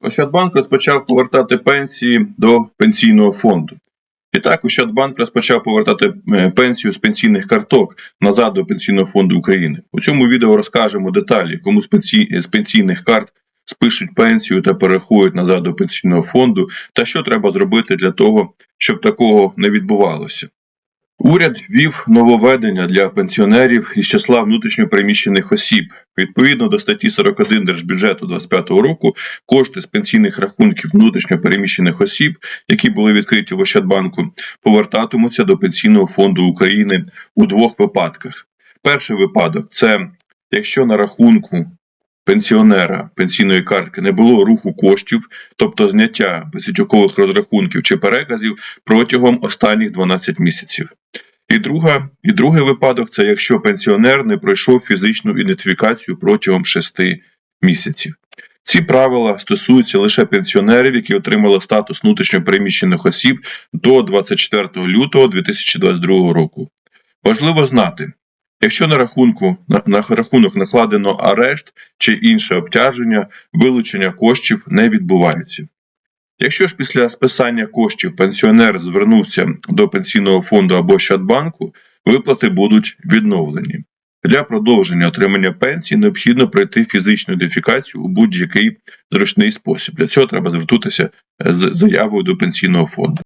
Ощадбанк розпочав повертати пенсії до пенсійного фонду. І так, Ощадбанк розпочав повертати е, пенсію з пенсійних карток назад до Пенсійного фонду України. У цьому відео розкажемо деталі, кому з, пенсій, з пенсійних карт спишуть пенсію та перерахують назад до пенсійного фонду, та що треба зробити для того, щоб такого не відбувалося. Уряд ввів нововведення для пенсіонерів із числа внутрішньопереміщених осіб. Відповідно до статті 41 Держбюджету 2025 року, кошти з пенсійних рахунків внутрішньопереміщених осіб, які були відкриті в Ощадбанку, повертатимуться до Пенсійного фонду України у двох випадках. Перший випадок це якщо на рахунку пенсіонера пенсійної картки не було руху коштів, тобто зняття безвідчукових розрахунків чи переказів протягом останніх 12 місяців. І друга, і другий випадок це якщо пенсіонер не пройшов фізичну ідентифікацію протягом 6 місяців. Ці правила стосуються лише пенсіонерів, які отримали статус внутрішньопереміщених осіб до 24 лютого 2022 року. Важливо знати, якщо на рахунку на, на рахунок накладено арешт чи інше обтяження, вилучення коштів не відбувається. Якщо ж після списання коштів пенсіонер звернувся до пенсійного фонду або Щадбанку, виплати будуть відновлені. Для продовження отримання пенсії необхідно пройти фізичну ідентифікацію у будь-який зручний спосіб. Для цього треба звернутися з заявою до пенсійного фонду.